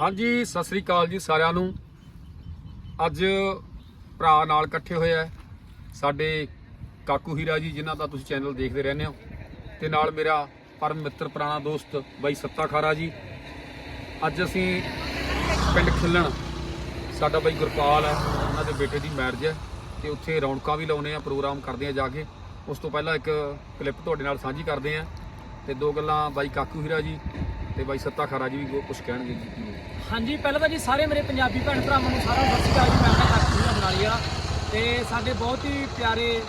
ਹਾਂਜੀ, ਸਤਿ ਸ੍ਰੀ ਅਕਾਲ ਜੀ ਸਾਰਿਆਂ ਨੂੰ। ਅੱਜ ਭਰਾ ਨਾਲ ਇਕੱਠੇ ਹੋਏ ਆ ਸਾਡੇ ਕਾਕੂ ਹੀਰਾ ਜੀ, ਜਿਨ੍ਹਾਂ ਦਾ ਤੁਸੀਂ ਚੈਨਲ ਦੇਖਦੇ ਰਹਿੰਦੇ ਹੋ। ਤੇ ਨਾਲ ਮੇਰਾ ਪਰਮ ਮਿੱਤਰ, ਪੁਰਾਣਾ ਦੋਸਤ ਬਾਈ ਸੱਤਾ ਖਾਰਾ ਜੀ। ਅੱਜ ਅਸੀਂ ਪਿੰਡ ਖਿੱਲਣ, ਸਾਡਾ ਬਾਈ ਗੁਰਪਾਲ ਹੈ ਉਹਨਾਂ ਦੇ ਬੇਟੇ ਦੀ ਮੈਰਿਜ ਹੈ ਤੇ ਉੱਥੇ ਰੌਣਕਾਂ ਵੀ ਲਾਉਨੇ ਆ, ਪ੍ਰੋਗਰਾਮ ਕਰਦੇ ਆ ਜਾ ਕੇ। ਉਸ ਤੋਂ ਪਹਿਲਾਂ ਇੱਕ ਕਲਿੱਪ ਤੁਹਾਡੇ ਨਾਲ ਸਾਂਝੀ ਕਰਦੇ ਆ। ਤੇ ਦੋ ਗੱਲਾਂ ਬਾਈ ਕਾਕੂ ਹੀਰਾ ਜੀ ਤੇ ਬਾਈ ਸੱਤਾ ਖਾਰਾ ਜੀ ਵੀ ਕੁਝ ਕਹਿਣਗੇ ਜੀ ਹਾਂਜੀ, ਪਹਿਲਾਂ ਤਾਂ ਜੀ ਸਾਰੇ ਮੇਰੇ ਪੰਜਾਬੀ ਭੈਣ ਭਰਾਵਾਂ ਨੂੰ ਸਾਰਾ ਸਤਿ ਸ਼੍ਰੀ ਅਕਾਲ ਜੀ, ਮੈਂ ਆਪਣਾ ਕਾਕੂ ਦਾ ਬਣਾ ਲਿਆ ਤੇ ਸਾਡੇ ਬਹੁਤ ਹੀ ਪਿਆਰੇ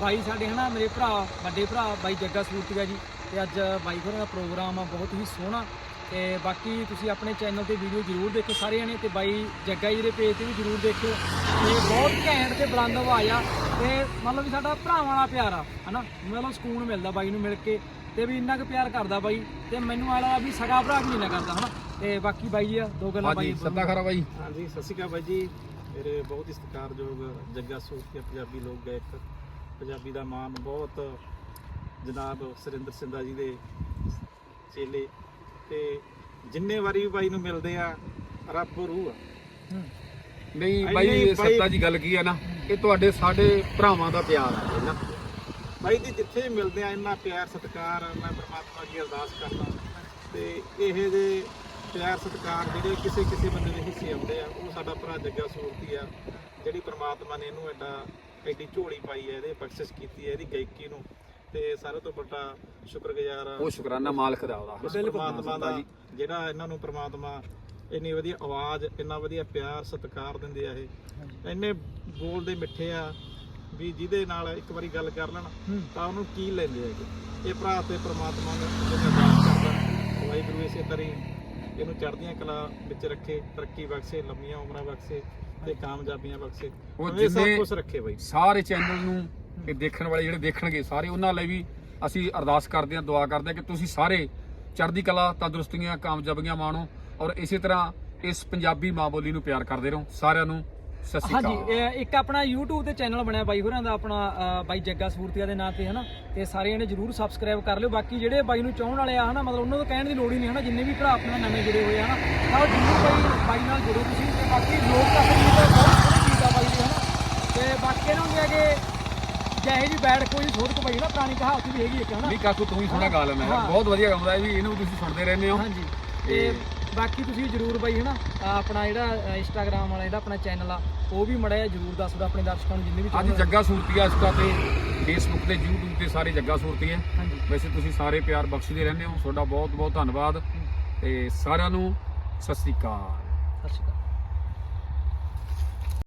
ਬਾਈ ਸਾਡੇ, ਹਨਾ, ਮੇਰੇ ਭਰਾ, ਵੱਡੇ ਭਰਾ ਬਾਈ ਜੱਗਾ ਸੂਰਤੀਆ ਜੀ। ਤੇ ਅੱਜ ਬਾਈ ਹੋਰਾਂ ਦਾ ਪ੍ਰੋਗਰਾਮ ਆ, ਬਹੁਤ ਹੀ ਸੋਹਣਾ। ਤੇ ਬਾਕੀ ਤੁਸੀਂ ਆਪਣੇ ਚੈਨਲ ਤੇ ਵੀਡੀਓ ਜ਼ਰੂਰ ਦੇਖੋ ਸਾਰਿਆਂ ਨੇ, ਤੇ ਬਾਈ ਜੱਗਾ ਜੀ ਦੇ ਪੇਜ ਤੇ ਵੀ ਜ਼ਰੂਰ ਦੇਖਿਓ। ਤੇ ਬਹੁਤ ਘੈਂਟ ਤੇ ਬੁਲੰਦ ਆਵਾਜ਼ ਆ, ਤੇ ਮਤਲਬ ਵੀ ਸਾਡਾ ਭਰਾਵਾਂ ਵਾਲਾ ਪਿਆਰ ਆ, ਹਨਾ। ਮਤਲਬ ਸਕੂਨ ਮਿਲਦਾ ਬਾਈ ਨੂੰ ਮਿਲ ਕੇ। ਤੇ ਵੀ ਇੰਨਾ ਕੁ ਪਿਆਰ ਕਰਦਾ ਬਾਈ ਤੇ ਮੈਨੂੰ ਆ ਲੱਗਦਾ ਵੀ ਸਗਾ ਭਰਾ ਵੀ ਇੰਨਾ ਕਰਦਾ ਹਨਾ? ਤੇ ਬਾਕੀ ਬਾਈ ਜੀ ਆ ਦੋ ਗੱਲਾਂ ਬਾਈ ਹਾਂਜੀ ਸੱਤਾ ਖਾਰਾ ਬਾਈ। ਹਾਂਜੀ ਸਤਿ ਸ਼੍ਰੀ ਅਕਾਲ ਬਾਈ ਜੀ। ਮੇਰੇ ਬਹੁਤ ਹੀ ਸਤਿਕਾਰਯੋਗ ਜੱਗਾ ਸੂਰਤੀਆ ਪੰਜਾਬੀ ਲੋਕ ਗਾਇਕ ਪੰਜਾਬੀ ਦਾ ਮਾਨ ਬਹੁਤ ਜਨਾਬ ਸੁਰਿੰਦਰ ਸਿੰਧਾ ਜੀ ਦੇ ਚੇਲੇ। ਤੇ ਜਿੰਨੇ ਵਾਰੀ ਵੀ ਬਾਈ ਨੂੰ ਮਿਲਦੇ ਆ ਰੱਬ ਰੂਹ ਆ। ਨਹੀਂ ਬਾਈ ਸੱਤਾ ਜੀ ਗੱਲ ਕੀ ਹੈ ਨਾ ਇਹ ਤੁਹਾਡੇ ਸਾਡੇ ਭਰਾਵਾਂ ਦਾ ਪਿਆਰ ਹੈ ਨਾ। ਬਾਈ ਜੀ ਜਿੱਥੇ ਮਿਲਦੇ ਆ ਇੰਨਾ ਪਿਆਰ ਸਤਿਕਾਰ ਮੈਂ ਪ੍ਰਮਾਤਮਾ ਅੱਗੇ ਅਰਦਾਸ ਕਰਦਾ ਤੇ ਇਹ ਦੇ ਪਿਆਰ ਸਤਿਕਾਰ ਜਿਹੜੇ ਕਿਸੇ ਕਿਸੇ ਬੰਦੇ ਦੇ ਹਿੱਸੇ ਆਉਂਦੇ ਆ ਉਹ ਸਾਡਾ ਭਰਾ ਜੱਗਾ ਸੂਰਤੀ ਆ ਜਿਹੜੀ ਪ੍ਰਮਾਤਮਾ ਨੇ ਇਹਨੂੰ ਐਡਾ ਐਡੀ ਝੋਲੀ ਪਾਈ ਹੈ ਇਹਦੇ ਬਖਸ਼ਿਸ਼ ਕੀਤੀ ਹੈ ਇਹਦੀ ਗਾਇਕੀ ਨੂੰ। ਤੇ ਸਾਰੇ ਤੋਂ ਵੱਡਾ ਸ਼ੁਕਰਗੁਜ਼ਾਰ ਆ। ਉਹ ਸ਼ੁਕਰਾਨਾ ਮਾਲਕ ਦਾ ਉਹਦਾ। ਪ੍ਰਮਾਤਮਾ ਦਾ ਜਿਹੜਾ ਇਹਨਾਂ ਨੂੰ ਪ੍ਰਮਾਤਮਾ ਇੰਨੀ ਵਧੀਆ ਆਵਾਜ਼ ਇੰਨਾ ਵਧੀਆ ਪਿਆਰ ਸਤਿਕਾਰ ਦਿੰਦੇ ਆ ਇਹ। ਇੰਨੇ ਬੋਲਦੇ ਮਿੱਠੇ ਆ ਵੀ ਜਿਹਦੇ ਨਾਲ ਇੱਕ ਵਾਰੀ ਗੱਲ ਕਰ ਲੈਣ। ਤਾਂ ਉਹਨੂੰ ਕੀ ਲੈਂਦੇ ਹੈਗੇ? ਇਹ ਭਰਾ ਤੇ ਪ੍ਰਮਾਤਮਾ ਦਾ ਜਿਹੜਾ ਦਾਨ ਕਰਦਾ ਵਾਹਿਗੁਰੂ ਇਸੇ ਤਰ੍ਹਾਂ ਇਹਨੂੰ ਚੜ੍ਹਦੀਆਂ ਕਲਾ ਵਿੱਚ ਰੱਖੇ ਤਰੱਕੀ ਬਖਸ਼ੇ ਲੰਮੀਆਂ ਉਮਰਾਂ ਬਖਸ਼ੇ ਤੇ ਕਾਮਯਾਬੀਆਂ ਬਖਸ਼ੇ। ਉਹ ਜਿੰਨੇ- ਖੁਸ਼ ਰੱਖੇ ਬਾਈ। ਸਾਰੇ ਚੈਨਲ ਨੂੰ ਇਹ ਦੇਖਣ ਵਾਲੇ ਜਿਹੜੇ ਦੇਖਣਗੇ ਸਾਰੇ ਉਹਨਾਂ ਲਈ ਵੀ ਅਸੀਂ ਅਰਦਾਸ ਕਰਦੇ ਹਾਂ ਦੁਆ ਕਰਦੇ ਹਾਂ ਕਿ ਤੁਸੀਂ ਸਾਰੇ ਚੜ੍ਹਦੀ ਕਲਾ ਤੰਦਰੁਸਤੀਆਂ ਕਾਮਯਾਬੀਆਂ ਮਾਣੋ ਔਰ ਇਸੇ ਤਰ੍ਹਾਂ ਇਸ ਪੰਜਾਬੀ ਮਾਂ ਬੋਲੀ ਨੂੰ ਪਿਆਰ ਕਰਦੇ ਰਹੋ। ਸਾਰਿਆਂ ਨੂੰ ਸਤਿ ਸ਼੍ਰੀ ਹਾਂਜੀ ਅਕਾਲ। ਇਹ ਇੱਕ ਆਪਣਾ YouTube ਤੇ ਚੈਨਲ ਬਣਿਆ ਬਾਈ ਹੋਰਾਂ ਦਾ ਆਪਣਾ ਅਹ, ਬਾਈ ਜੱਗਾ ਸੂਰਤੀਆ ਦੇ ਨਾਂ ਤੇ ਹਨਾ? ਤੇ ਸਾਰਿਆਂ ਨੇ ਜਰੂਰ ਸਬਸਕ੍ਰਾਈਬ ਕਰ ਲਿਓ। ਬਾਕੀ ਜਿਹੜੇ ਬਾਈ ਨੂੰ ਚਾਹਣ ਵਾਲੇ ਆ ਹਨਾ ਮਤਲਬ ਉਹਨਾਂ ਤੋਂ ਕਹਿਣ ਦੀ ਲੋੜ ਹੀ ਨਹੀਂ ਹਨਾ? ਜਿੰਨੇ ਵੀ ਭਰਾ ਆਪਣੇ ਨਾਲ ਨਵੇਂ ਜੁੜੇ ਹੋਏ ਆ ਹਨਾ? ਤਾਂ ਉਹ ਜਰੂਰ ਬਾਈ ਬਾਈ ਨਾਲ ਜੁੜੋ ਤੁਸੀਂ। ਤੇ ਬਾਕੀ ਲੋਕ ਤਾਂ ਆਪਣੀ ਤਾਂ ਬਹੁਤ ਸੋਹਣੀ ਚੀਜ਼ ਆ ਬਾਈ ਦੀ ਹਨਾ? ਤੇ ਬਾਕੀ ਇਹਨਾਂ ਨੂੰ ਕਿ ਜਿਹੇ ਜੀ ਬੈਠ ਕੋਈ ਥੋੜੀ ਕੋ ਬਾਈ ਨਾ ਪੁਰਾਣੀ ਕਹਾਵਤ ਵੀ ਹੈਗੀ ਇੱਕ ਹਨਾ? ਵੀ ਕਾਕੂ ਤੂੰ ਹੀ ਸੋਹਣਾ ਗਾ ਲੈਂਦਾ ਹੈ ਹਾਂ। ਬਹੁਤ ਵਧੀਆ ਗਾਉਂਦਾ ਹੈ ਵੀ ਇਹਨੂੰ ਵੀ ਤੁਸੀਂ ਸੁਣਦੇ ਰਹਿੰਦੇ ਹੋ। ਹਾਂਜੀ। ਤੇ ਬਾਕੀ ਤੁਸੀਂ ਜਰੂਰ ਬਾਈ ਹਨਾ ਆਪਣਾ ਜਿਹੜਾ ਇੰਸਟਾਗ੍ਰam ਵਾਲਾ ਜਿਹੜਾ ਆਪਣਾ ਚੈਨਲ ਆ ਉਹ ਵੀ ਮੜਿਆ ਜਰੂਰ ਦੱਸ ਦਿਓ ਆਪਣੇ ਦਰਸ਼ਕਾਂ ਨੂੰ ਜਿੰਨੇ ਵੀ ਅੱਜ ਚਾਹੁੰਦੇ ਜੱਗਾ ਸੂਰਤੀਆ ਇੰਸਟਾ ਤੇ ਫੇਸਬੁੱਕ ਤੇ YouTube ਤੇ ਸਾਰੇ ਜੱਗਾ ਸੂਰਤੀ ਹੈ ਹਾਂਜੀ। ਵੈਸੇ ਤੁਸੀਂ ਸਾਰੇ ਪਿਆਰ ਬਖਸ਼ਦੇ ਰਹਿੰਦੇ ਹੋ। ਤੁਹਾਡਾ ਬਹੁਤ ਬਹੁਤ ਧੰਨਵਾਦ ਤੇ ਸਾਰਿਆਂ ਨੂੰ ਸਤਿ ਸ਼੍ਰੀ ਅਕਾਲ। ਸਤਿ ਸ਼੍ਰੀ ਅਕਾਲ।